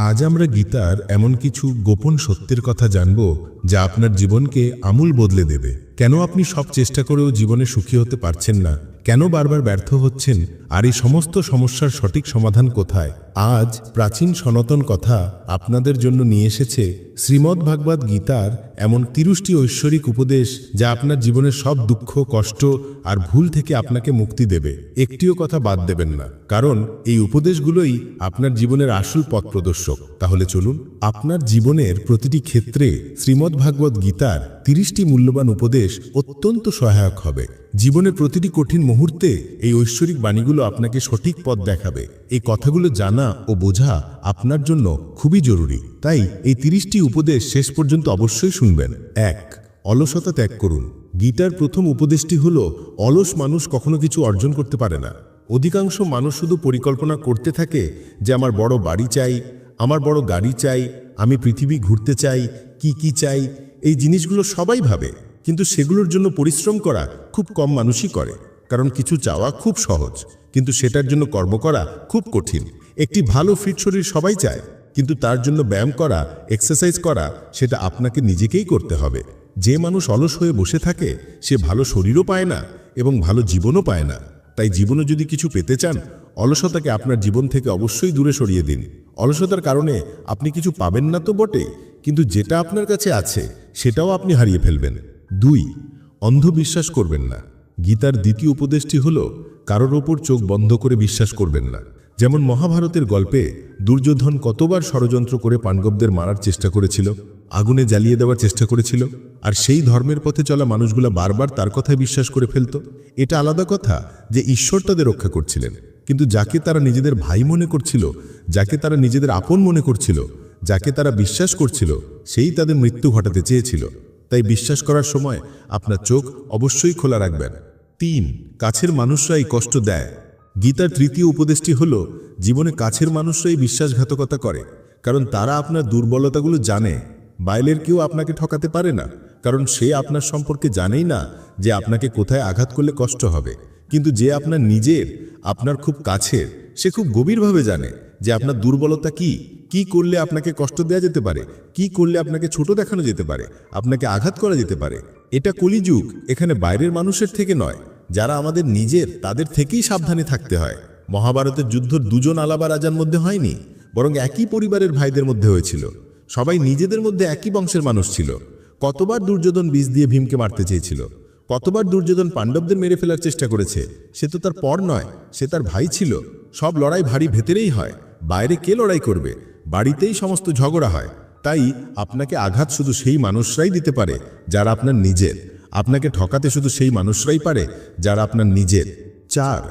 আজ আমরা গীতার এমন কিছু গোপন সত্যের কথা জানব, যা আপনার জীবনকে আমূল বদলে দেবে। কেন আপনি সব চেষ্টা করেও জীবনে সুখী হতে পারছেন না? কেন বারবার ব্যর্থ হচ্ছেন? আর এই সমস্ত সমস্যার সঠিক সমাধান কোথায়? আজ প্রাচীন সনাতন কথা আপনাদের জন্য নিয়ে এসেছে শ্রীমদ্ ভাগবত গীতার এমন তিরুষ্টি ঐশ্বরিক উপদেশ যা আপনার জীবনের সব দুঃখ, কষ্ট আর ভুল থেকে আপনাকে মুক্তি দেবে। একটিও কথা বাদ দেবেন না, কারণ এই উপদেশগুলোই আপনার জীবনের আসল পথ প্রদর্শক। তাহলে চলুন আপনার জীবনের প্রতিটি ক্ষেত্রে শ্রীমদ্ ভাগবত গীতার তিরিশটি মূল্যবান উপদেশ অত্যন্ত সহায়ক হবে। জীবনের প্রতিটি কঠিন মুহূর্তে এই ঐশ্বরিক বাণীগুলো আপনাকে সঠিক পথ দেখাবে। এই কথাগুলো জানা ও বোঝা আপনার জন্য খুবই জরুরি। তাই এই তিরিশটি উপদেশ শেষ পর্যন্ত অবশ্যই শুনবেন। এক, অলসতা ত্যাগ করুন। গীতার প্রথম উপদেশটি হল, অলস মানুষ কখনো কিছু অর্জন করতে পারে না। অধিকাংশ মানুষ শুধু পরিকল্পনা করতে থাকে যে, আমার বড় বাড়ি চাই, আমার বড় গাড়ি চাই, আমি পৃথিবী ঘুরতে চাই, কি কি চাই? এই জিনিসগুলো সবাই ভাবে, কিন্তু সেগুলোর জন্য পরিশ্রম করা খুব কম মানুষই করে। কারণ কিছু চাওয়া খুব সহজ, কিন্তু সেটার জন্য কর্ম করা খুব কঠিন। একটি ভালো ফিট শরীর সবাই চায়, কিন্তু তার জন্য ব্যায়াম করা এক্সারসাইজ করা, সেটা আপনাকে নিজেকেই করতে হবে। যে মানুষ অলস হয়ে বসে থাকে, সে ভালো শরীরও পায় না এবং ভালো জীবনও পায় না। তাই জীবনে যদি কিছু পেতে চান, অলসতাকে আপনার জীবন থেকে অবশ্যই দূরে সরিয়ে দিন। অলসতার কারণে আপনি কিছু পাবেন না তো বটে কিন্তু যেটা আপনার কাছে আছে, সেটাও আপনি হারিয়ে ফেলবেন। দুই, অন্ধবিশ্বাস করবেন না। গীতার দ্বিতীয় উপদেশটি হল, কারোর ওপর চোখ বন্ধ করে বিশ্বাস করবেন না। যেমন মহাভারতের গল্পে দুর্যোধন কতবার ষড়যন্ত্র করে পাণ্ডবদের মারার চেষ্টা করেছিল, আগুনে জ্বালিয়ে দেওয়ার চেষ্টা করেছিল, আর সেই ধর্মের পথে চলা মানুষগুলো বারবার তার কথায় বিশ্বাস করে ফেলত, এটা আলাদা কথা যে ঈশ্বর তাদের রক্ষা করছিলেন। কিন্তু যাকে তারা নিজেদের ভাই মনে করছিল, যাকে তারা নিজেদের আপন মনে করছিল, যাকে তারা বিশ্বাস করছিল, সেই তাদের মৃত্যু ঘটাতে চেয়েছিল। তাই বিশ্বাস করার সময় আপনার চোখ অবশ্যই খোলা রাখবেন। তিন, কাছের মানুষরা এই কষ্ট দেয়। গীতার তৃতীয় উপদেশটি হল, জীবনে কাছের মানুষরাই বিশ্বাসঘাতকতা করে, কারণ তারা আপনার দুর্বলতাগুলো জানে। বাইলের কেউ আপনাকে ঠকাতে পারে না, কারণ সে আপনার সম্পর্কে জানেই না যে আপনাকে কোথায় আঘাত করলে কষ্ট হবে। কিন্তু যে আপনার নিজের, আপনার খুব কাছের, সে খুব গভীরভাবে জানে যে আপনার দুর্বলতা কি কি করলে আপনাকে কষ্ট দেওয়া যেতে পারে, কি করলে আপনাকে ছোট দেখানো যেতে পারে, আপনাকে আঘাত করা যেতে পারে। এটা কলিযুগ, এখানে বাইরের মানুষের থেকে নয়। যারা আমাদের নিজের, তাদের থেকেই সাবধানে থাকতে হয়। মহাভারতের যুদ্ধ দুজন আলাবা রাজার মধ্যে হয়নি, বরং একই পরিবারের ভাইদের মধ্যে হয়েছিল। সবাই নিজেদের মধ্যে একই বংশের মানুষ ছিল। কতবার দুর্যোধন বীজ দিয়ে ভীমকে মারতে চেয়েছিল, কতবার দুর্যোধন পাণ্ডবদের মেরে ফেলার চেষ্টা করেছে, সে তো তার পর নয়, সে তার ভাই ছিল। সব লড়াই ভারী ভেতরেই হয়, বাইরে কে লড়াই করবে? বাড়িতেই সমস্ত ঝগড়া হয়। তাই আপনাকে আঘাত শুধু সেই মানুষরাই দিতে পারে, যারা আপনার নিজের। আপনাকে ঠকাতে শুধু সেই মানুষরাই পারে যারা আপনার নিজের। চার,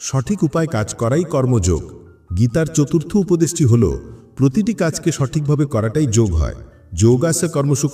সঠিক উপায় কাজ করাই কর্মযোগ। গীতার চতুর্থ উপদেশটি হল, প্রতিটি কাজকে সঠিকভাবে করাটাই যোগ হয়। যোগ আছে কর্মসু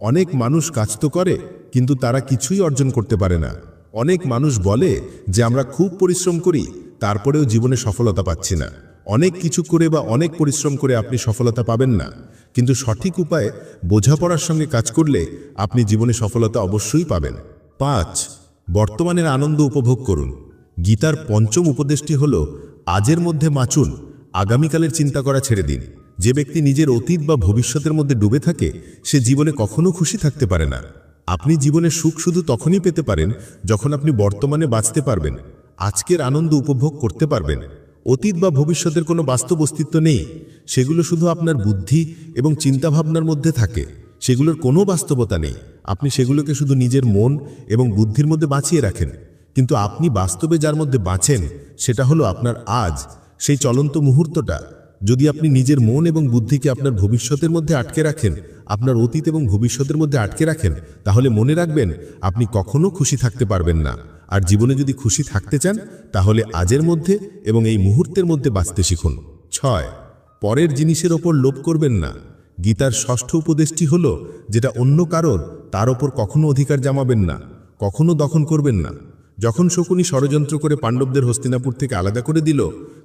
অনেক মানুষ কাজ তো করে, কিন্তু তারা কিছুই অর্জন করতে পারে না। অনেক মানুষ বলে যে, আমরা খুব পরিশ্রম করি, তারপরেও জীবনে সফলতা পাচ্ছি না। অনেক কিছু করে বা অনেক পরিশ্রম করে আপনি সফলতা পাবেন না। কিন্তু সঠিক উপায়ে বোঝাপড়ার সঙ্গে কাজ করলে আপনি জীবনে সফলতা অবশ্যই পাবেন। পাঁচ, বর্তমানের আনন্দ উপভোগ করুন। গীতার পঞ্চম উপদেশটি হল, আজের মধ্যে মাচুন আগামীকালের চিন্তা করা ছেড়ে দিন। যে ব্যক্তি নিজের অতীত বা ভবিষ্যতের মধ্যে ডুবে থাকে, সে জীবনে কখনো খুশি থাকতে পারে না। আপনি জীবনে সুখ শুধু তখনই পেতে পারেন যখন আপনি বর্তমানে বাঁচতে পারবেন, আজকের আনন্দ উপভোগ করতে পারবেন। অতীত বা ভবিষ্যতের কোনো বাস্তব অস্তিত্ব নেই। সেগুলো শুধু আপনার বুদ্ধি এবং চিন্তাভাবনার মধ্যে থাকে। সেগুলোর কোনো বাস্তবতা নেই। আপনি সেগুলোকে শুধু নিজের মন এবং বুদ্ধির মধ্যে বাঁচিয়ে রাখেন। কিন্তু আপনি বাস্তবে যার মধ্যে বাঁচেন, সেটা হলো আপনার আজ, সেই চলন্ত মুহূর্তটা। যদি আপনি নিজের মন এবং বুদ্ধিকে আপনার ভবিষ্যতের মধ্যে আটকে রাখেন, আপনার অতীত এবং ভবিষ্যতের মধ্যে আটকে রাখেন, তাহলে মনে রাখবেন আপনি কখনো খুশি থাকতে পারবেন না। আর জীবনে যদি খুশি থাকতে চান, তাহলে আজের মধ্যে এবং এই মুহূর্তের মধ্যে বাঁচতে শিখুন। ছয়, পরের জিনিসের ওপর লোভ করবেন না। গীতার ষষ্ঠ উপদেশটি হল, যেটা অন্য কারোর, তার ওপর কখনো অধিকার জামাবেন না, কখনো দখল করবেন না। যখন শকুনি ষড়যন্ত্র করে পাণ্ডবদের হস্তিনাপুর থেকে আলাদা করে দিল,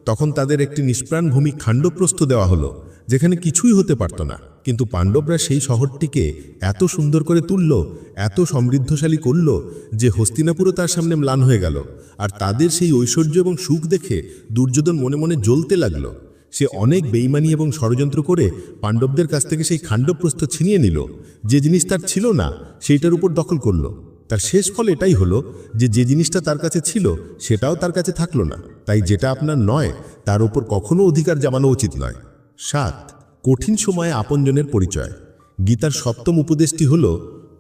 তখন তাদের একটি নিষ্প্রাণ ভূমি খাণ্ডপ্রস্থ দেওয়া হলো, যেখানে কিছুই হতে পারত না। কিন্তু পাণ্ডবরা সেই শহরটিকে এত সুন্দর করে তুলল, এত সমৃদ্ধশালী করল যে হস্তিনাপুরও তার সামনে ম্লান হয়ে গেল। আর তাদের সেই ঐশ্বর্য এবং সুখ দেখে দুর্যোধন মনে মনে জ্বলতে লাগল। সে অনেক বেইমানি এবং ষড়যন্ত্র করে পাণ্ডবদের কাছ থেকে সেই খাণ্ডপ্রস্থ ছিনিয়ে নিল। যে জিনিস তার ছিল না, সেইটার উপর দখল করল। তার শেষ ফল এটাই হলো যে যে জিনিসটা তার কাছে ছিল, সেটাও তার কাছে থাকল না। তাই যেটা আপনার নয়, তার উপর কখনো অধিকার জামানো উচিত নয়। সাত কঠিন সময়ে আপনজনের পরিচয়। গীতার সপ্তম উপদেশটি হল,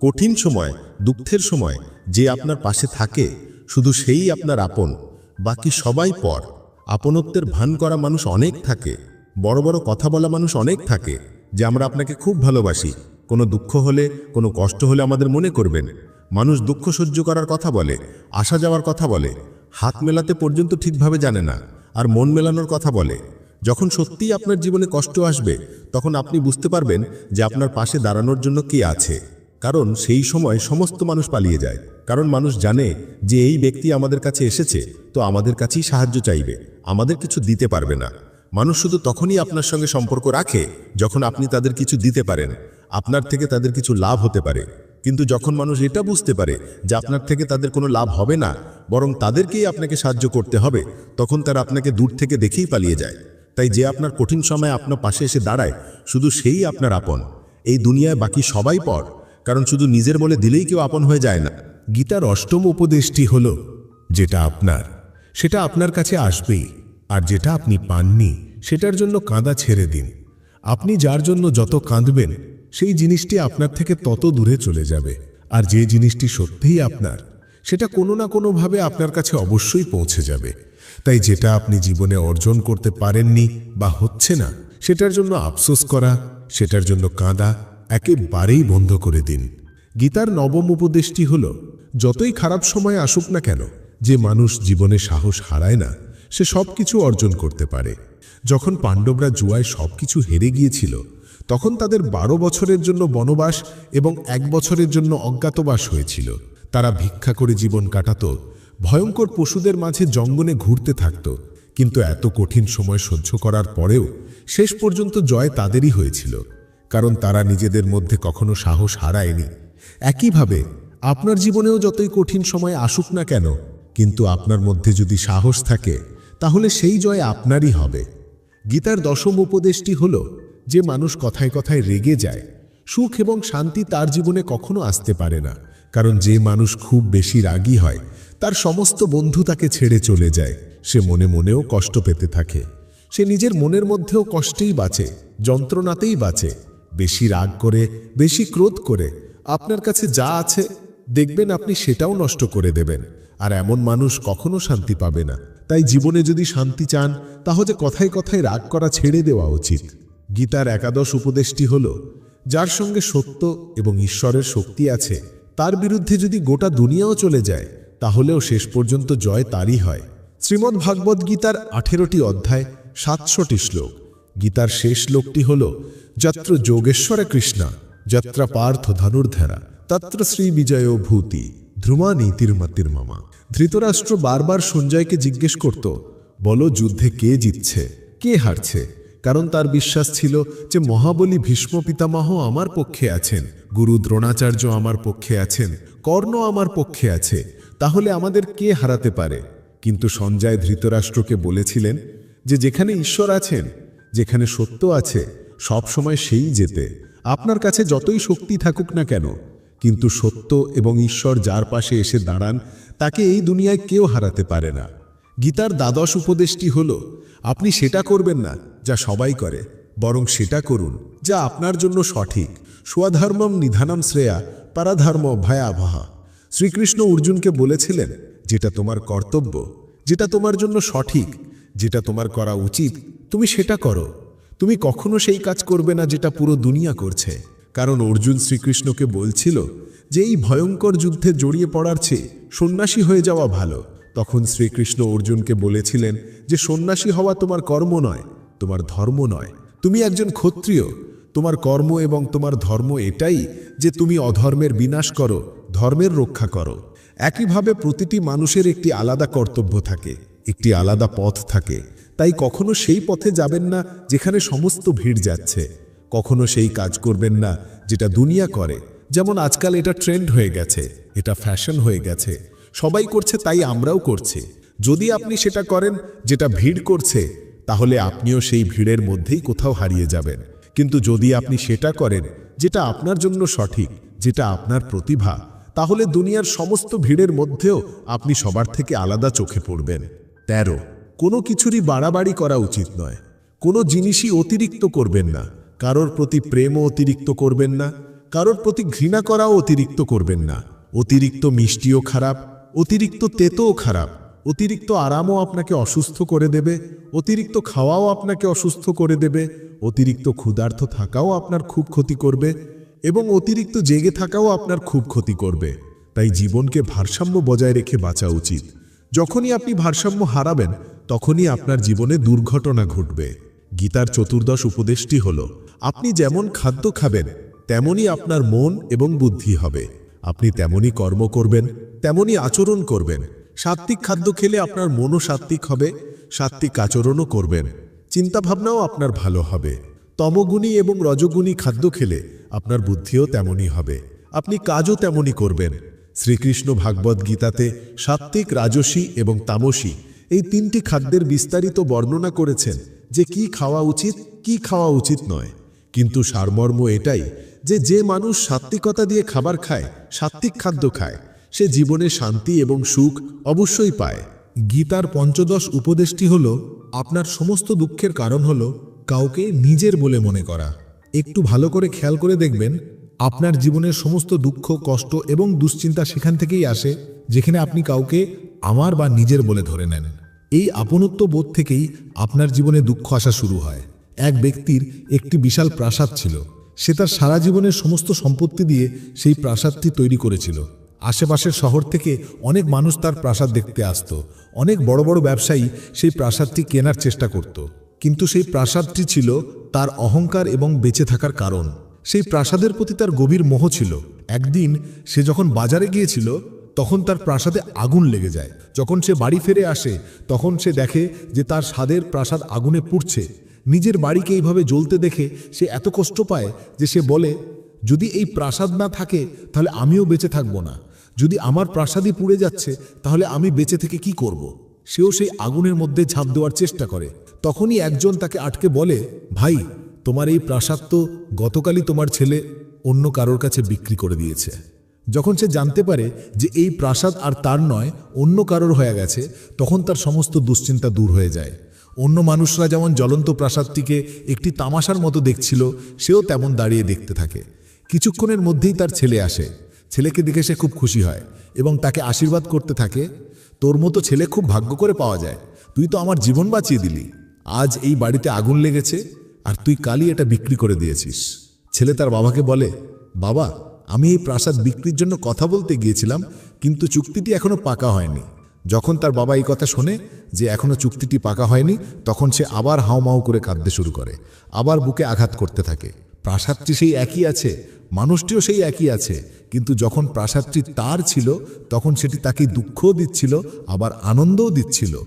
কঠিন সময়, দুঃখের সময় যে আপনার পাশে থাকে, শুধু সেই আপনার আপন, বাকি সবাই পর। আপনত্বের ভান করা মানুষ অনেক থাকে, বড় বড় কথা বলা মানুষ অনেক থাকে, যে আমরা আপনাকে খুব ভালোবাসি। কোনো দুঃখ হলে, কোনো কষ্ট হলে আমাদের মনে করবেন। মানুষ দুঃখ সহ্য করার কথা বলে, আসা যাওয়ার কথা বলে, হাত মেলাতে পর্যন্ত ঠিকভাবে জানে না, আর মন মেলানোর কথা বলে। যখন সত্যিই আপনার জীবনে কষ্ট আসবে, তখন আপনি বুঝতে পারবেন যে আপনার পাশে দাঁড়ানোর জন্য কে আছে। কারণ সেই সময় সমস্ত মানুষ পালিয়ে যায়। কারণ মানুষ জানে যে এই ব্যক্তি আমাদের কাছে এসেছে, তো আমাদের কাছেই সাহায্য চাইবে। আমাদের কিছু দিতে পারবে না। মানুষ শুধু তখনই আপনার সঙ্গে সম্পর্ক রাখে যখন আপনি তাদের কিছু দিতে পারেন। আপনার থেকে তাদের কিছু লাভ হতে পারে। কিন্তু যখন মানুষ এটা বুঝতে পারে যে আপনার থেকে তাদের কোনো লাভ হবে না, বরং তাদেরকেই আপনাকে সাহায্য করতে হবে, তখন তারা আপনাকে দূর থেকে দেখেই পালিয়ে যায়। তাই যে আপনার কঠিন সময়ে আপনার পাশে এসে দাঁড়ায়, শুধু সেই আপনার আপন। এই দুনিয়ায় বাকি সবাই পর, কারণ শুধু নিজের বলে দিলেই কেউ আপন হয়ে যায় না। গীতার অষ্টম উপদেশটি হল, যেটা আপনার, সেটা আপনার কাছে আসবেই, আর যেটা আপনি পাননি, সেটার জন্য কাঁদা ছেড়ে দিন। আপনি যার জন্য যত কাঁদবেন, সেই জিনিসটি আপনার থেকে তত দূরে চলে যাবে। আর যে জিনিসটি সত্যিই আপনার, সেটা কোনো না কোনোভাবে আপনার কাছে অবশ্যই পৌঁছে যাবে। তাই যেটা আপনি জীবনে অর্জন করতে পারেননি বা হচ্ছে না, সেটার জন্য আফসোস করা, সেটার জন্য কাঁদা একেবারেই বন্ধ করে দিন। গীতার নবম উপদেশটি হল, যতই খারাপ সময় আসুক না কেন, যে মানুষ জীবনে সাহস হারায় না, সে সব কিছু অর্জন করতে পারে। যখন পাণ্ডবরা জুয়ায় সব কিছু হেরে গিয়েছিল, তখন তাদের বারো বছরের জন্য বনবাস এবং এক বছরের জন্য অজ্ঞাতবাস হয়েছিল। তারা ভিক্ষা করে জীবন কাটাত ভয়ঙ্কর পশুদের মাঝে জঙ্গলে ঘুরতে থাকত, কিন্তু এত কঠিন সময় সহ্য করার পরেও শেষ পর্যন্ত জয় তাদেরই হয়েছিল, কারণ তারা নিজেদের মধ্যে কখনো সাহস হারায়নি। একইভাবে, আপনার জীবনেও যতই কঠিন সময় আসুক না কেন, কিন্তু আপনার মধ্যে যদি সাহস থাকে, তাহলে সেই জয় আপনারই হবে। গীতার দশম উপদেশটি হল, যে মানুষ কথায় কথায় রেগে যায়, সুখ এবং শান্তি তার জীবনে কখনো আসতে পারে না, কারণ যে মানুষ খুব বেশি রাগী হয় তার সমস্ত বন্ধু তাকে ছেড়ে চলে যায়। সে মনে মনেও কষ্ট পেতে থাকে। সে নিজের মনের মধ্যেও কষ্টেই বাঁচে, যন্ত্রণাতেই বাঁচে। বেশি রাগ করে, বেশি ক্রোধ করে, আপনার কাছে যা আছে, দেখবেন আপনি সেটাও নষ্ট করে দেবেন। আর এমন মানুষ কখনো শান্তি পাবে না। তাই জীবনে যদি শান্তি চান, তাহলে কথায় কথায় রাগ করা ছেড়ে দেওয়া উচিত। গীতার একাদশ উপদেশটি হল, যার সঙ্গে সত্য এবং ঈশ্বরের শক্তি আছে, তার বিরুদ্ধে যদি গোটা দুনিয়াও চলে যায় তাহলেও শেষ পর্যন্ত জয় তারই হয়। শ্রীমদ্ ভাগবত গীতার আঠেরোটি অধ্যায়, সাতশোটি শ্লোক। গীতার শেষ শ্লোকটি হল যত্র যোগেশ্বরে কৃষ্ণা, যত্র পার্থ ধনুর্ধরা, তত্র শ্রী বিজয় ভূতি ধ্রুমা নীতির্মতির মামা ধৃতরাষ্ট্র বারবার সঞ্জয়কে জিজ্ঞেস করত, বলো যুদ্ধে কে জিতছে, কে হারছে? কারণ তার বিশ্বাস ছিল যে মহাবলী ভীষ্ম পিতামহ আমার পক্ষে আছেন, গুরু দ্রোণাচার্য আমার পক্ষে আছেন, কর্ণ আমার পক্ষে আছে তাহলে আমাদের কে হারাতে পারে? কিন্তু সঞ্জয় ধৃতরাষ্ট্রকে বলেছিলেন যে যেখানে ঈশ্বর আছেন, যেখানে সত্য আছে, সব সময় সেই যেতে। আপনার কাছে যতই শক্তি থাকুক না কেন, কিন্তু সত্য এবং ঈশ্বর যার পাশে এসে দাঁড়ান, তাকে এই দুনিয়ায় কেউ হারাতে পারে না। গীতার দ্বাদশ উপদেশটি হল, আপনি সেটা করবেন না যা সবাই করে, বরং সেটা করুন যা আপনার জন্য সঠিক। স্বধর্মম নিধানম শ্রেয়া, পারাধর্ম ভয়াবহা। শ্রীকৃষ্ণ অর্জুনকে বলেছিলেন, যেটা তোমার কর্তব্য, যেটা তোমার জন্য সঠিক, যেটা তোমার করা উচিত, তুমি সেটা করো। তুমি কখনো সেই কাজ করবে না যেটা পুরো দুনিয়া করছে। কারণ অর্জুন শ্রীকৃষ্ণকে বলছিল যে, এই ভয়ঙ্কর যুদ্ধে জড়িয়ে পড়ার চেয়ে সন্ন্যাসী হয়ে যাওয়া ভালো। তখন শ্রীকৃষ্ণ অর্জুনকে বলেছিলেন যে, সন্ন্যাসী হওয়া তোমার কর্ম নয়, তোমার ধর্ম নয়। তুমি একজন ক্ষত্রিয়। তোমার কর্ম এবং তোমার ধর্ম এটাই যে, তুমি অধর্মের বিনাশ করো ধর্মের রক্ষা করো। একইভাবে প্রতিটি মানুষের একটি আলাদা কর্তব্য থাকে, একটি আলাদা পথ থাকে। তাই কখনো সেই পথে যাবেন না যেখানে সমস্ত ভিড় যাচ্ছে। কখনো সেই কাজ করবেন না যেটা দুনিয়া করে। যেমন আজকাল এটা ট্রেন্ড হয়ে গেছে, এটা ফ্যাশন হয়ে গেছে। সবাই করছে তাই আমরাও করছি। যদি আপনি সেটা করেন যেটা ভিড় করছে, তাহলে আপনিও সেই ভিড়ের মধ্যেই কোথাও হারিয়ে যাবেন। কিন্তু যদি আপনি সেটা করেন যেটা আপনার জন্য সঠিক, যেটা আপনার প্রতিভা তাহলে দুনিয়ার সমস্ত ভিড়ের মধ্যেও আপনি সবার থেকে আলাদা চোখে পড়বেন। তেরো, কোনো কিছুরই বাড়াবাড়ি করা উচিত নয়। কোনো জিনিসই অতিরিক্ত করবেন না। কারোর প্রতি প্রেমও অতিরিক্ত করবেন না। কারোর প্রতি ঘৃণা করাও অতিরিক্ত করবেন না। অতিরিক্ত মিষ্টিও খারাপ, অতিরিক্ত তেতোও খারাপ, অতিরিক্ত আরামও আপনাকে অসুস্থ করে দেবে, অতিরিক্ত খাওয়াও আপনাকে অসুস্থ করে দেবে, অতিরিক্ত ক্ষুধার্থ থাকাও আপনার খুব ক্ষতি করবে এবং অতিরিক্ত জেগে থাকাও আপনার খুব ক্ষতি করবে। তাই জীবনকে ভারসাম্য বজায় রেখে বাঁচা উচিত। যখনই আপনি ভারসাম্য হারাবেন, তখনই আপনার জীবনে দুর্ঘটনা ঘটবে। গীতার চতুর্দশ উপদেশটি হল, আপনি যেমন খাদ্য খাবেন, তেমনই আপনার মন এবং বুদ্ধি হবে। আপনি তেমনই কর্ম করবেন, তেমনই আচরণ করবেন। সাত্ত্বিক খাদ্য খেলে আপনার মনও সাত্ত্বিক হবে, সাত্ত্বিক আচরণও করবেন। চিন্তাভাবনাও আপনার ভালো হবে। তমগুণী এবং রজগুণী খাদ্য খেলে আপনার বুদ্ধিও তেমনই হবে। আপনি কাজও তেমনই করবেন। শ্রীকৃষ্ণ ভাগবত গীতাতে সাত্ত্বিক, রাজসী এবং তামসী এই তিনটি খাদ্যের বিস্তারিত বর্ণনা করেছেন যে কি খাওয়া উচিত, কি খাওয়া উচিত নয়। কিন্তু সারমর্ম এটাই যে যে মানুষ সাত্ত্বিকতা দিয়ে খাবার খায়, সাত্ত্বিক খাদ্য খায়, সে জীবনে শান্তি এবং সুখ অবশ্যই পায়। গীতার পঞ্চদশ উপদেশটি হল, আপনার সমস্ত দুঃখের কারণ হল কাউকে নিজের বলে মনে করা। একটু ভালো করে খেয়াল করে দেখবেন, আপনার জীবনের সমস্ত দুঃখ, কষ্ট এবং দুশ্চিন্তা সেখান থেকেই আসে, যেখানে আপনি কাউকে আমার বা নিজের বলে ধরে নেন। এই আপনত্ব বোধ থেকেই আপনার জীবনে দুঃখ আসা শুরু হয়। এক ব্যক্তির একটি বিশাল প্রাসাদ ছিল। সে তার সারা জীবনের সমস্ত সম্পত্তি দিয়ে সেই প্রাসাদটি তৈরি করেছিল। আশেপাশের শহর থেকে অনেক মানুষ তার প্রাসাদ দেখতে আসতো। অনেক বড় বড় ব্যবসায়ী সেই প্রাসাদটি কেনার চেষ্টা করত। কিন্তু সেই প্রাসাদটি ছিল তার অহংকার এবং বেঁচে থাকার কারণ। সেই প্রাসাদের প্রতি তার গভীর মোহ ছিল। একদিন সে যখন বাজারে গিয়েছিল, তখন তার প্রাসাদে আগুন লেগে যায়। যখন সে বাড়ি ফিরে আসে, তখন সে দেখে যে তার স্বাদের প্রাসাদ আগুনে পুড়ছে। নিজের বাড়িকে এইভাবে জ্বলতে দেখে সে এত কষ্ট পায় যে সে বলে, যদি এই প্রাসাদ না থাকে, তাহলে আমিও বেঁচে থাকব না। যদি আমার প্রাসাদই পুড়ে যাচ্ছে, তাহলে আমি বেঁচে থেকে কি করব। সেও সেই আগুনের মধ্যে ঝাঁপ দেওয়ার চেষ্টা করে। তখনই একজন তাকে আটকে বলে, ভাই, তোমার এই প্রাসাদ তো গতকালই তোমার ছেলে অন্য কারোর কাছে বিক্রি করে দিয়েছে। যখন সে জানতে পারে যে এই প্রাসাদ আর তার নয়, অন্য কারোর হয়ে গেছে, তখন তার সমস্ত দুশ্চিন্তা দূর হয়ে যায়। অন্য মানুষরা যেমন জ্বলন্ত প্রাসাদটিকে একটি তামাশার মতো দেখছিল, সেও তেমন দাঁড়িয়ে দেখতে থাকে। কিছুক্ষণের মধ্যেই তার ছেলে আসে। ছেলেকে দেখে সে খুব খুশি হয় এবং তাকে আশীর্বাদ করতে থাকে, তোর মতো ছেলে খুব ভাগ্য করে পাওয়া যায়। তুই তো আমার জীবন বাঁচিয়ে দিলি। আজ এই বাড়িতে আগুন লেগেছে আর তুই কালই এটা বিক্রি করে দিয়েছিস। ছেলে তার বাবাকে বলে, বাবা, আমি এই প্রাসাদ বিক্রির জন্য কথা বলতে গিয়েছিলাম, কিন্তু চুক্তিটি এখনও পাকা হয়নি। যখন তার বাবা এই কথা শোনে যে এখনও চুক্তিটি পাকা হয়নি, তখন সে আবার হাউমাউ করে কাঁদতে শুরু করে, আবার বুকে আঘাত করতে থাকে। প্রাসাদটি সেই একই আছে মানুষটিও সেই একই আছে। কিন্তু যখন প্রাসাদটি তার ছিল, তখন সেটি তাকে দুঃখও দিচ্ছিল, আবার আনন্দও দিচ্ছিল।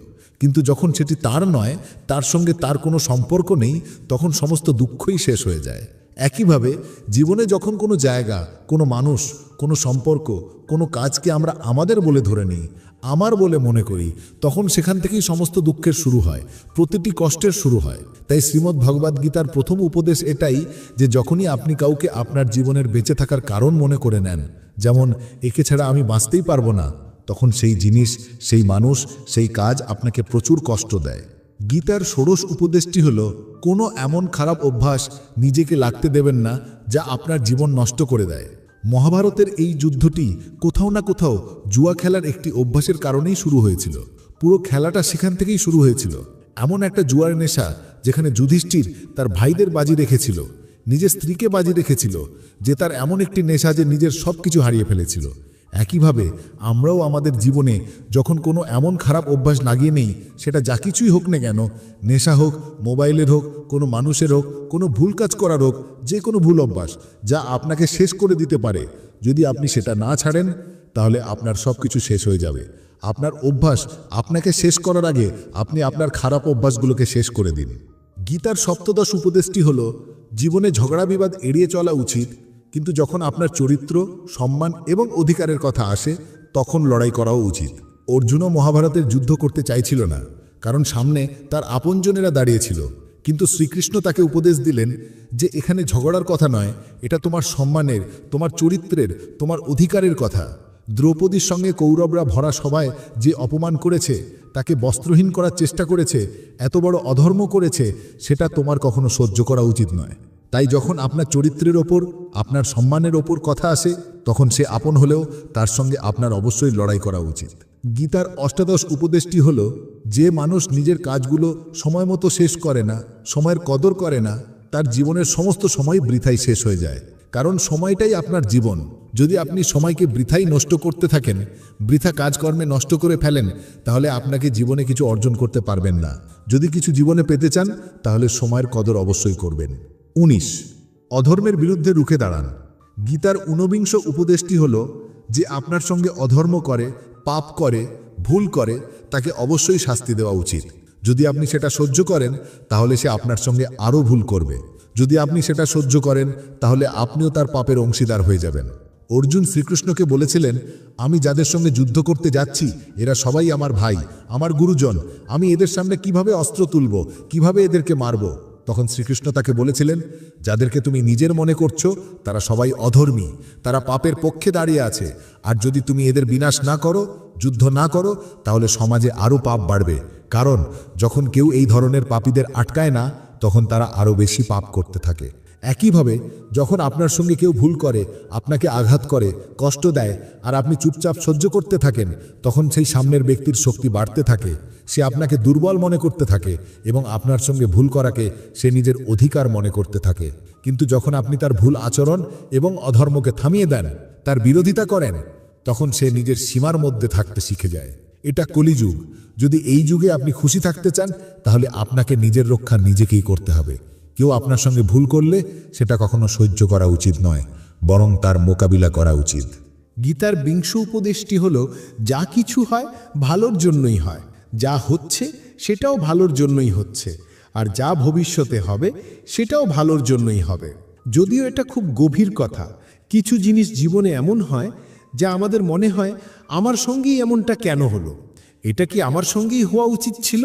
কিন্তু যখন সেটি তার নয়, তার সঙ্গে তার কোনো সম্পর্ক নেই, তখন সমস্ত দুঃখই শেষ হয়ে যায়। একইভাবে, জীবনে যখন কোনো জায়গা, কোনো মানুষ, কোনো সম্পর্ক, কোনো কাজকে আমরা আমাদের বলে ধরে নিই আমার বলে মনে করি, তখন সেখান থেকেই সমস্ত দুঃখের শুরু হয়, প্রতিটি কষ্টের শুরু হয়। তাই শ্রীমদ্ ভগবদ্ গীতার প্রথম উপদেশ এটাই যে যখনই আপনি কাউকে আপনার জীবনের বেঁচে থাকার কারণ মনে করে নেন, যেমন, একে ছাড়া আমি বাঁচতেই পারব না, তখন সেই জিনিস, সেই মানুষ, সেই কাজ আপনাকে প্রচুর কষ্ট দেয়। গীতার ষোড়শ উপদেশটি হল, কোনো এমন খারাপ অভ্যাস নিজেকে লাগতে দেবেন না, যা আপনার জীবন নষ্ট করে দেয়। মহাভারতের এই যুদ্ধটি কোথাও না কোথাও জুয়া খেলার একটি অভ্যাসের কারণেই শুরু হয়েছিল। পুরো খেলাটা সেখান থেকেই শুরু হয়েছিল। এমন একটা জুয়ার নেশা যেখানে যুধিষ্ঠির তার ভাইদের বাজি রেখেছিল, নিজের স্ত্রীকে বাজি রেখেছিল, যে তার এমন একটি নেশা যে নিজের সব কিছু হারিয়ে ফেলেছিল। একইভাবে আমরাও আমাদের জীবনে যখন কোনো এমন খারাপ অভ্যাস লাগিয়ে নেই, সেটা যা কিছুই হোক না কেন, নেশা হোক, মোবাইলের হোক, কোনো মানুষের হোক, কোনো ভুল কাজ করার হোক, যে কোনো ভুল অভ্যাস যা আপনাকে শেষ করে দিতে পারে, যদি আপনি সেটা না ছাড়েন, তাহলে আপনার সব কিছু শেষ হয়ে যাবে। আপনার অভ্যাস আপনাকে শেষ করার আগে আপনি আপনার খারাপ অভ্যাসগুলোকে শেষ করে দিন। গীতার সপ্তদশ উপদেশটি হল, জীবনে ঝগড়া বিবাদ এড়িয়ে চলা উচিত কিন্তু যখন আপনার চরিত্র, সম্মান এবং অধিকারের কথা আসে, তখন লড়াই করাও উচিত। অর্জুনও মহাভারতের যুদ্ধ করতে চাইছিল না, কারণ সামনে তার আপনজনেরা দাঁড়িয়েছিল। কিন্তু শ্রীকৃষ্ণ তাকে উপদেশ দিলেন যে, এখানে ঝগড়ার কথা নয়, এটা তোমার সম্মানের, তোমার চরিত্রের, তোমার অধিকারের কথা। দ্রৌপদীর সঙ্গে কৌরবরা ভরা সভায় যে অপমান করেছে, তাকে বস্ত্রহীন করার চেষ্টা করেছে, এত বড় অধর্ম করেছে, সেটা তোমার কখনো সহ্য করা উচিত নয়। তাই যখন আপনার চরিত্রের ওপর, আপনার সম্মানের ওপর কথা আসে, তখন সে আপন হলেও তার সঙ্গে আপনার অবশ্যই লড়াই করা উচিত। গীতার অষ্টাদশ উপদেশটি হল, যে মানুষ নিজের কাজগুলো সময় মতো শেষ করে না, সময়ের কদর করে না, তার জীবনের সমস্ত সময় বৃথাই শেষ হয়ে যায়। কারণ সময়টাই আপনার জীবন। যদি আপনি সময়কে বৃথাই নষ্ট করতে থাকেন, বৃথা কাজকর্মে নষ্ট করে ফেলেন, তাহলে আপনাকে জীবনে কিছু অর্জন করতে পারবেন না। যদি কিছু জীবনে পেতে চান, তাহলে সময়ের কদর অবশ্যই করবেন। উনিশ। অধর্মের বিরুদ্ধে রুখে দাঁড়ান। গীতার ঊনবিংশ উপদেশটি হল যে আপনার সঙ্গে অধর্ম করে, পাপ করে, ভুল করে, তাকে অবশ্যই শাস্তি দেওয়া উচিত। যদি আপনি সেটা সহ্য করেন, তাহলে সে আপনার সঙ্গে আরও ভুল করবে। যদি আপনি সেটা সহ্য করেন, তাহলে আপনিও তার পাপের অংশীদার হয়ে যাবেন। অর্জুন শ্রীকৃষ্ণকে বলেছিলেন, আমি যাদের সঙ্গে যুদ্ধ করতে যাচ্ছি, এরা সবাই আমার ভাই, আমার গুরুজন। আমি এদের সামনে কীভাবে অস্ত্র তুলব, কীভাবে এদেরকে মারব? তখন শ্রীকৃষ্ণ তাকে বলেছিলেন, যাদেরকে তুমি নিজের মনে করছ, তারা সবাই অধর্মী, তারা পাপের পক্ষে দাঁড়িয়ে আছে। আর যদি তুমি এদের বিনাশ না করো, যুদ্ধ না করো, তাহলে সমাজে আরও পাপ বাড়বে। কারণ যখন কেউ এই ধরনের পাপীদের আটকায় না, তখন তারা আরও বেশি পাপ করতে থাকে। একইভাবে যখন আপনার সঙ্গে কেউ ভুল করে, আপনাকে আঘাত করে, কষ্ট দেয়, আর আপনি চুপচাপ সহ্য করতে থাকেন, তখন সেই সামনের ব্যক্তির শক্তি বাড়তে থাকে, সে আপনাকে দুর্বল মনে করতে থাকে এবং আপনার সঙ্গে ভুল করাকে সে নিজের অধিকার মনে করতে থাকে। কিন্তু যখন আপনি তার ভুল আচরণ এবং অধর্মকে থামিয়ে দেন, তার বিরোধিতা করেন, তখন সে নিজের সীমার মধ্যে থাকতে শিখে যায়। এটা কলিযুগ। যদি এই যুগে আপনি খুশি থাকতে চান, তাহলে আপনাকে নিজের রক্ষা নিজেকেই করতে হবে। কেউ আপনার সঙ্গে ভুল করলে সেটা কখনো সহ্য করা উচিত নয়, বরং তার মোকাবিলা করা উচিত। গীতার বিংশ উপদেশটি হল, যা কিছু হয় ভালোর জন্যই হয়, যা হচ্ছে সেটাও ভালোর জন্যই হচ্ছে, আর যা ভবিষ্যতে হবে সেটাও ভালোর জন্যই হবে। যদিও এটা খুব গভীর কথা, কিছু জিনিস জীবনে এমন হয় যা আমাদের মনে হয়, আমার সঙ্গেই এমনটা কেন হলো? এটা কি আমার সঙ্গেই হওয়া উচিত ছিল?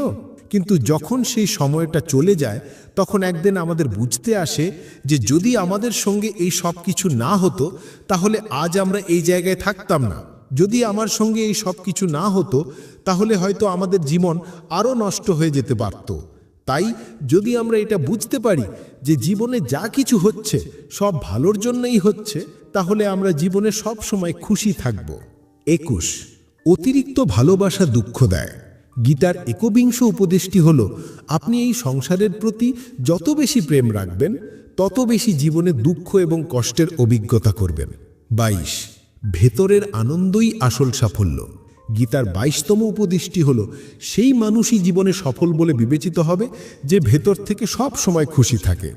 কিন্তু যখন সেই সময়টা চলে যায়, তখন একদিন আমাদের বুঝতে আসে যে যদি আমাদের সঙ্গে এই সব কিছু না হতো, তাহলে আজ আমরা এই জায়গায় থাকতাম না। যদি আমার সঙ্গে এই সব কিছু না হতো, তাহলে হয়তো আমাদের জীবন আরও নষ্ট হয়ে যেতে পারত। তাই যদি আমরা এটা বুঝতে পারি যে জীবনে যা কিছু হচ্ছে, সব ভালোর জন্যই হচ্ছে, তাহলে আমরা জীবনে সব সময় খুশি থাকব। একুশ, অতিরিক্ত ভালোবাসা দুঃখ দেয়। গীতার একবিংশ উপদেশটি হল, আপনি এই সংসারের প্রতি যত বেশি প্রেম রাখবেন, তত বেশি জীবনে দুঃখ এবং কষ্টের অভিজ্ঞতা করবেন। বাইশ, ভেতরের আনন্দই আসল সাফল্য। গীতার বাইশতম উপদেশটি হল, সেই মানুষই জীবনে সফল বলে বিবেচিত হবে যে ভেতর থেকে সব সময় খুশি থাকে।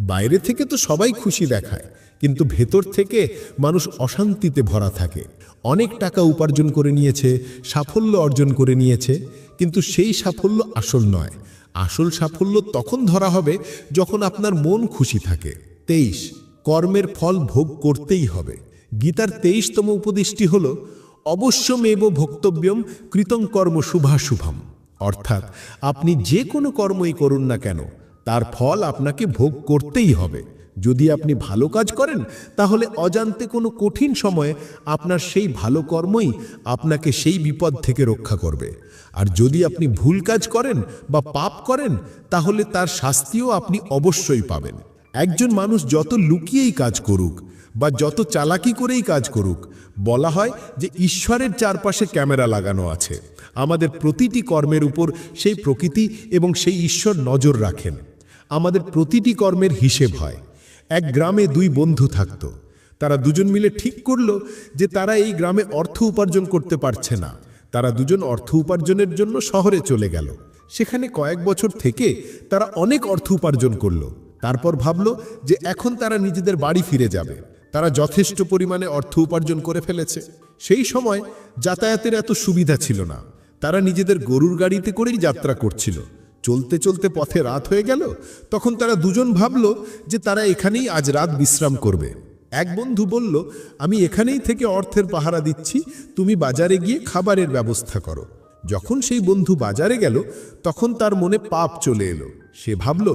বাইরে থেকে তো সবাই খুশি দেখায়, কিন্তু ভেতর থেকে মানুষ অশান্তিতে ভরা থাকে। অনেক টাকা উপার্জন করে নিয়েছে, সাফল্য অর্জন করে নিয়েছে, কিন্তু সেই সাফল্য আসল নয়। আসল সাফল্য তখন ধরা হবে যখন আপনার মন খুশি থাকে। তেইশ, কর্মের ফল ভোগ করতেই হবে। গীতার তেইশতম উপদেশটি হল, অবশ্যমেব ভক্তব্যম কৃতং কর্ম শুভাশুভম। অর্থাৎ, আপনি যে কোনো কর্মই করুন না কেন, তার ফল আপনাকে ভোগ করতেই হবে। যদি আপনি ভালো কাজ করেন, তাহলে অজান্তে কোনো কঠিন সময়ে আপনার সেই ভালো কর্মই আপনাকে সেই বিপদ থেকে রক্ষা করবে। আর যদি আপনি ভুল কাজ করেন বা পাপ করেন, তাহলে তার শাস্তিও আপনি অবশ্যই পাবেন। একজন মানুষ যত লুকিয়েই কাজ করুক বা যত চালাকি করেই কাজ করুক, বলা হয় যে ঈশ্বরের চারপাশে ক্যামেরা লাগানো আছে। আমাদের প্রতিটি কর্মের উপর সেই প্রকৃতি এবং সেই ঈশ্বর নজর রাখেন। আমাদের প্রতিটি কর্মের হিসেব হয়। এক গ্রামে দুই বন্ধু থাকত। তারা দুজন মিলে ঠিক করল যে তারা এই গ্রামে অর্থ উপার্জন করতে পারছে না। তারা দুজন অর্থ উপার্জনের জন্য শহরে চলে গেল। সেখানে কয়েক বছর থেকে তারা অনেক অর্থ উপার্জন করল। তারপর ভাবলো যে এখন তারা নিজেদের বাড়ি ফিরে যাবে। তারা যথেষ্ট পরিমাণে অর্থ উপার্জন করে ফেলেছে। সেই সময় যাতায়াতের এত সুবিধা ছিল না। তারা নিজেদের গরুর গাড়িতে করেই যাত্রা করছিল। চলতে চলতে পথে রাত হয়ে গেল, তখন তারা দুজন ভাবল যে তারা এখানেই আজ রাত বিশ্রাম করবে। এক বন্ধু বলল, আমি এখানেই থেকে অর্থের পাহারা দিচ্ছি, তুমি বাজারে গিয়ে খাবারের ব্যবস্থা করো। যখন সেই বন্ধু বাজারে গেল, তখন তার মনে পাপ চলে এলো। সে ভাবল,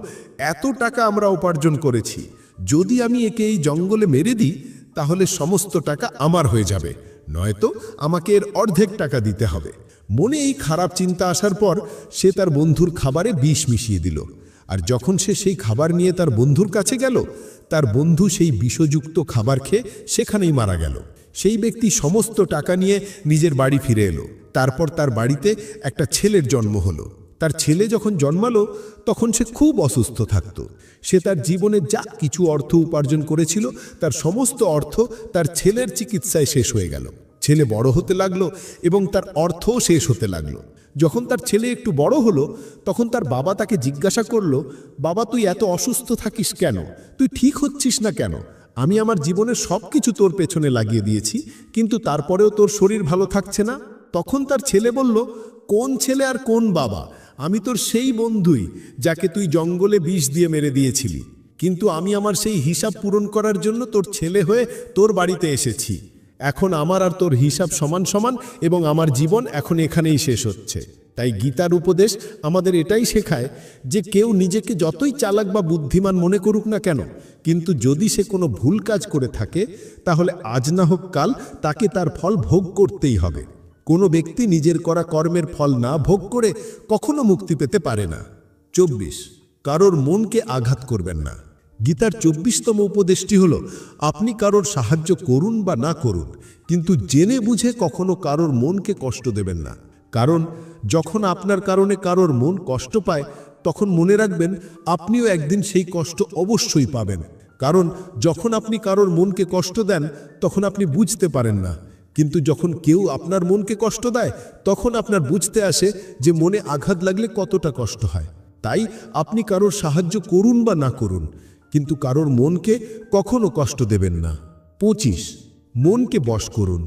এত টাকা আমরা উপার্জন করেছি, যদি আমি একে এই জঙ্গলে মেরে দিই, তাহলে সমস্ত টাকা আমার হয়ে যাবে। নয়তো আমাকে এর অর্ধেক টাকা দিতে হবে। মনে এই খারাপ চিন্তা আসার পর সে তার বন্ধুর খাবারে বিষ মিশিয়ে দিল। আর যখন সে সেই খাবার নিয়ে তার বন্ধুর কাছে গেল, তার বন্ধু সেই বিষযুক্ত খাবার খেয়ে সেখানেই মারা গেল। সেই ব্যক্তি সমস্ত টাকা নিয়ে নিজের বাড়ি ফিরে এলো। তারপর তার বাড়িতে একটা ছেলের জন্ম হলো। তার ছেলে যখন জন্মালো, তখন সে খুব অসুস্থ থাকত। সে তার জীবনে যা কিছু অর্থ উপার্জন করেছিল, তার সমস্ত অর্থ তার ছেলের চিকিৎসায় শেষ হয়ে গেল। ছেলে বড় হতে লাগল এবং তার অর্থও শেষ হতে লাগল। যখন তার ছেলে একটু বড় হলো, তখন তার বাবা তাকে জিজ্ঞাসা করল, বাবা, তুই এত অসুস্থ থাকিস কেন? তুই ঠিক হচ্ছিস না কেন? আমি আমার জীবনের সব কিছু তোর পেছনে লাগিয়ে দিয়েছি, কিন্তু তারপরেও তোর শরীর ভালো থাকছে না? তখন তার ছেলে বলল, কোন ছেলে আর কোন বাবা? আমি তোর সেই বন্ধুই যাকে তুই জঙ্গলে বিষ দিয়ে মেরে দিয়েছিলি। কিন্তু আমি আমার সেই হিসাব পূরণ করার জন্য তোর ছেলে হয়ে তোর বাড়িতে এসেছি। এখন আমার আর তোর হিসাব সমান সমান এবং আমার জীবন এখন এখানেই শেষ হচ্ছে। তাই গীতার উপদেশ আমাদের এটাই শেখায় যে কেউ নিজেকে যতই চালাক বা বুদ্ধিমান মনে করুক না কেন, কিন্তু যদি সে কোনো ভুল কাজ করে থাকে, তাহলে আজ না হোক কাল তাকে তার ফল ভোগ করতেই হবে। কোনো ব্যক্তি নিজের করা কর্মের ফল না ভোগ করে কখনো মুক্তি পেতে পারে না। চব্বিশ, কারোর মনকে আঘাত করবেন না। গীতার চব্বিশতম উপদেশটি হল, আপনি কারোর সাহায্য করুন বা না করুন, কিন্তু জেনে বুঝে কখনো কারোর মনকে কষ্ট দেবেন না। কারণ, যখন আপনার কারণে কারোর মন কষ্ট পায়, তখন মনে রাখবেন, আপনিও একদিন সেই কষ্ট অবশ্যই পাবেন। কারণ, যখন আপনি কারোর মনকে কষ্ট দেন, তখন আপনি বুঝতে পারেন না কিন্তু যখন কেউ আপনার মনকে কষ্ট দেয়, তখন আপনার বুঝতে আসে যে মনে আঘাত লাগলে কতটা কষ্ট হয়। তাই আপনি কারোর সাহায্য করুন বা না করুন, কিন্তু কারোর মনকে কখনো কষ্ট দেবেন না। পঁচিশ, মনকে বশ করুন।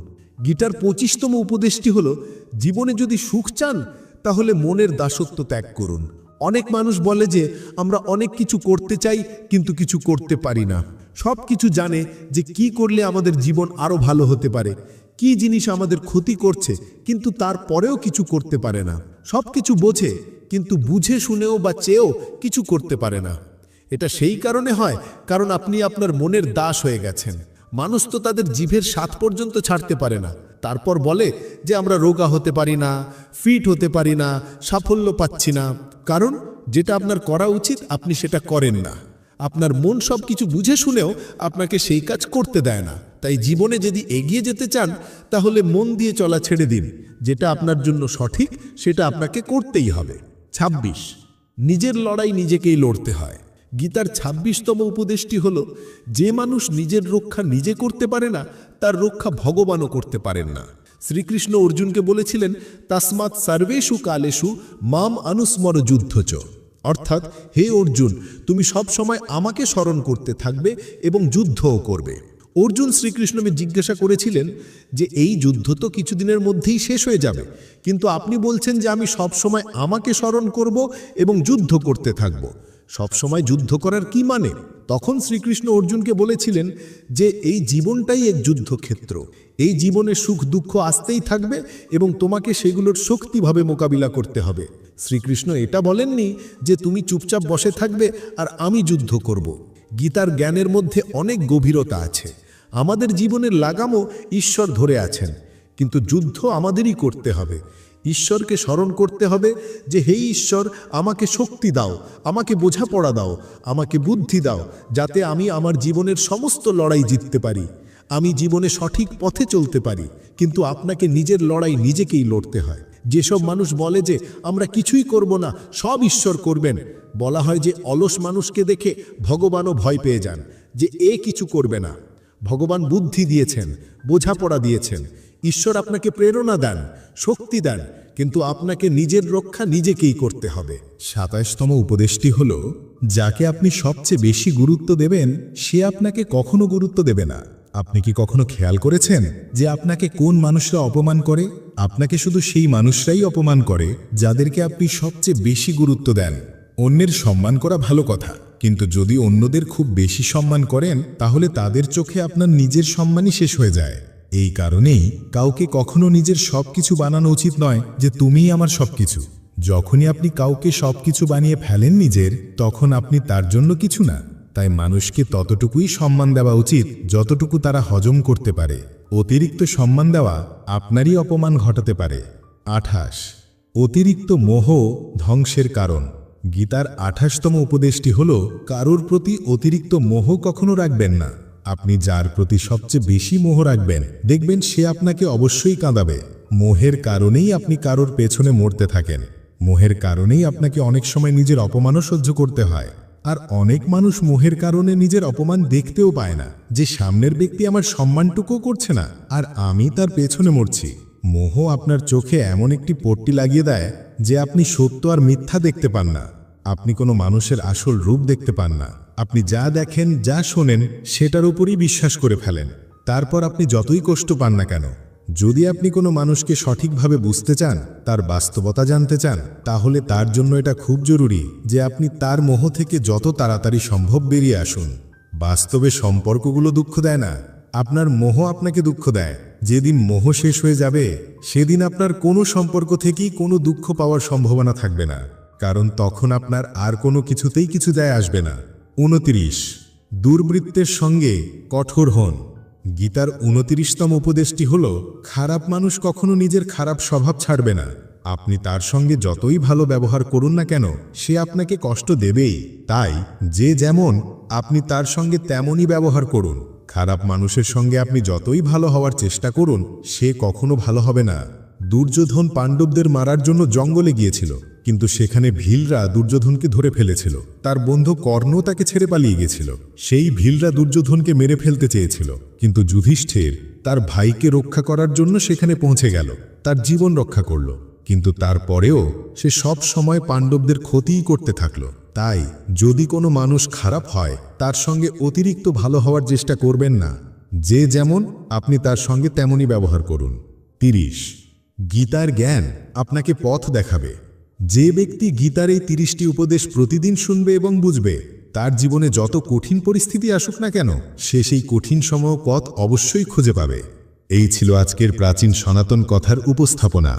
গীটার পঁচিশতম উপদেশটি হল, জীবনে যদি সুখ চান, তাহলে মনের দাসত্ব ত্যাগ করুন। অনেক মানুষ বলে যে, আমরা অনেক কিছু করতে চাই, কিন্তু কিছু করতে পারি না। সব কিছু জানে যে কি করলে আমাদের জীবন আরও ভালো হতে পারে। কি জিনিস আমাদের ক্ষতি করছে, কিন্তু তারপরেও কিছু করতে পারে না। সব কিছু বোঝে, কিন্তু বুঝে শুনেও বা চেয়েও কিছু করতে পারে না। এটা সেই কারণে হয়, কারণ আপনি আপনার মনের দাস হয়ে গেছেন। মানুষ তো তাদের জিভের স্বাদ পর্যন্ত ছাড়তে পারে না। তারপর বলে যে আমরা রোগা হতে পারি না, ফিট হতে পারি না, সাফল্য পাচ্ছি না। কারণ যেটা আপনার করা উচিত, আপনি সেটা করেন না। আপনার মন সব কিছু বুঝে শুনেও আপনাকে সেই কাজ করতে দেয় না। তাই জীবনে যদি এগিয়ে যেতে চান, তাহলে মন দিয়ে চলা ছেড়ে দিন। যেটা আপনার জন্য সঠিক, সেটা আপনাকে করতেই হবে। ২৬ নিজের লড়াই নিজেকেই লড়তে হয়। গীতার ২৬তম উপদেশটি হল, যে মানুষ নিজের রক্ষা নিজে করতে পারে না, তার রক্ষা ভগবানও করতে পারেন না। শ্রীকৃষ্ণ অর্জুনকে বলেছিলেন, তাসমাৎ সর্বেষু কালেষু মাম অনুস্মর যুদ্ধচ অর্থাৎ, হে অর্জুন, তুমি সব সময় আমাকে স্মরণ করতে থাকবে এবং যুদ্ধও করবে। অর্জুন শ্রীকৃষ্ণকে জিজ্ঞাসা করেছিলেন যে এই যুদ্ধ তো কিছুদিনের মধ্যেই শেষ হয়ে যাবে। কিন্তু আপনি বলছেন যে আমি সব সময় আমাকে স্মরণ করব এবং যুদ্ধ করতে থাকব। সব সময় যুদ্ধ করার কি মানে? তখন শ্রীকৃষ্ণ অর্জুনকে বলেছিলেন যে এই জীবনটাই এক যুদ্ধক্ষেত্র। এই জীবনে সুখ, দুঃখ আসতেই থাকবে এবং তোমাকে সেগুলোর শক্তিভাবে মোকাবিলা করতে হবে। শ্রীকৃষ্ণ এটা বলেননি যে তুমি চুপচাপ বসে থাকবে আর আমি যুদ্ধ করব। গীতার জ্ঞানের মধ্যে অনেক গভীরতা আছে। আমাদের জীবনের লাগামও ঈশ্বর ধরে আছেন। কিন্তু যুদ্ধ আমাদেরই করতে হবে। ঈশ্বরকে স্মরণ করতে হবে যে, হে ঈশ্বর, আমাকে শক্তি দাও, আমাকে বোঝাপড়া দাও, আমাকে বুদ্ধি দাও, যাতে আমি আমার জীবনের সমস্ত লড়াই জিততে পারি। আমি জীবনে সঠিক পথে চলতে পারি, কিন্তু আপনাকে নিজের লড়াই নিজেকেই লড়তে হয়। যেসব মানুষ বলে যে, আমরা কিছুই করব না, সব ঈশ্বর করবেন। বলা হয় যে, অলস মানুষকে দেখে ভগবানও ভয় পেয়ে যান যে, এ কিছু করবে না। ভগবান বুদ্ধি দিয়েছেন, বোঝাপড়া দিয়েছেন। ঈশ্বর আপনাকে প্রেরণা দেন, শক্তি দেন, কিন্তু আপনাকে নিজের রক্ষা নিজেকেই করতে হবে। সাতাশতম উপদেশটি হল, যাকে আপনি সবচেয়ে বেশি গুরুত্ব দেবেন, সে আপনাকে কখনো গুরুত্ব দেবে না। আপনি কি কখনো খেয়াল করেছেন যে আপনাকে কোন মানুষরা অপমান করে? আপনাকে শুধু সেই মানুষরাই অপমান করে, যাদেরকে আপনি সবচেয়ে বেশি গুরুত্ব দেন। অন্যের সম্মান করা ভালো কথা। কিন্তু যদি অন্যদের খুব বেশি সম্মান করেন, তাহলে তাদের চোখে আপনার নিজের সম্মানই শেষ হয়ে যায়। এই কারণেই কাউকে কখনো নিজের সবকিছু বানানো উচিত নয় যে তুমিই আমার সবকিছু। যখনই আপনি কাউকে সবকিছু বানিয়ে ফেলেন নিজের, তখন আপনি তার জন্য কিছু না। তাই মানুষকে ততটুকুই সম্মান দেওয়া উচিত যতটুকু তারা হজম করতে পারে। অতিরিক্ত সম্মান দেওয়া আপনারই অপমান ঘটাতে পারে। আঠাশ। অতিরিক্ত মোহ ধ্বংসের কারণ। গীতার আঠাশতম উপদেশটি হল, কারোর প্রতি অতিরিক্ত মোহ কখনো রাখবেন না। আপনি যার প্রতি সবচেয়ে বেশি মোহ রাখবেন, দেখবেন সে আপনাকে অবশ্যই কাঁদাবে। মোহের কারণেই আপনি কারোর পেছনে মরতে থাকেন। মোহের কারণেই আপনাকে অনেক সময় নিজের অপমানও সহ্য করতে হয়। আর অনেক মানুষ মোহের কারণে নিজের অপমান দেখতেও পায় না, যে সামনের ব্যক্তি আমার সম্মানটুকুও করছে না, আর আমি তার পেছনে মরছি। মোহ আপনার চোখে এমন একটি পট্টি লাগিয়ে দেয় যে আপনি সত্য আর মিথ্যা দেখতে পান না। আপনি কোনো মানুষের আসল রূপ দেখতে পান না। আপনি যা দেখেন, যা শোনেন, সেটার উপরই বিশ্বাস করে ফেলেন। তারপর আপনি যতই কষ্ট পান না কেন, যদি আপনি কোনো মানুষকে সঠিকভাবে বুঝতে চান, তার বাস্তবতা জানতে চান, তাহলে তার জন্য এটা খুব জরুরি যে আপনি তার মোহ থেকে যত তাড়াতাড়ি সম্ভব বেরিয়ে আসুন। বাস্তবে সম্পর্কগুলো দুঃখ দেয় না। আপনার মোহ আপনাকে দুঃখ দেয়। যেদিন মোহ শেষ হয়ে যাবে, সেদিন আপনার কোনো সম্পর্ক থেকেই কোনো দুঃখ পাওয়ার সম্ভাবনা থাকবে না। কারণ তখন আপনার আর কোনো কিছুতেই কিছু যায় আসবে না। উনতিরিশ। দুর্বৃত্তের সঙ্গে কঠোর হন। গীতার উনতিরিশতম উপদেশটি হল, খারাপ মানুষ কখনো নিজের খারাপ স্বভাব ছাড়বে না। আপনি তার সঙ্গে যতই ভালো ব্যবহার করুন না কেন, সে আপনাকে কষ্ট দেবেই। তাই, যে যেমন, আপনি তার সঙ্গে তেমনই ব্যবহার করুন। খারাপ মানুষের সঙ্গে আপনি যতই ভালো হওয়ার চেষ্টা করুন, সে কখনো ভালো হবে না। দুর্যোধন পাণ্ডবদের মারার জন্য জঙ্গলে গিয়েছিল, কিন্তু সেখানে ভিলরা দুর্যোধনকে ধরে ফেলেছিল। তার বন্ধু কর্ণ তাকে ছেড়ে পালিয়ে গেছিল। সেই ভিলরা দুর্যোধনকে মেরে ফেলতে চেয়েছিল, কিন্তু যুধিষ্ঠির তার ভাইকে রক্ষা করার জন্য সেখানে পৌঁছে গেল, তার জীবন রক্ষা করল। কিন্তু তারপরেও সে সব সময় পাণ্ডবদের ক্ষতিই করতে থাকল। তাই যদি কোনো মানুষ খারাপ হয়, তার সঙ্গে অতিরিক্ত ভালো হওয়ার চেষ্টা করবেন না। যে যেমন, আপনি তার সঙ্গে তেমনই ব্যবহার করুন। তিরিশ। গীতার জ্ঞান আপনাকে পথ দেখাবে। যে ব্যক্তি গীতার এই তিরিশটি উপদেশ প্রতিদিন শুনবে এবং বুঝবে, তার জীবনে যত কঠিন পরিস্থিতি আসুক না কেন, সে সেই কঠিন সময় পথ অবশ্যই খুঁজে পাবে। এই ছিল আজকের প্রাচীন সনাতন কথার উপস্থাপনা।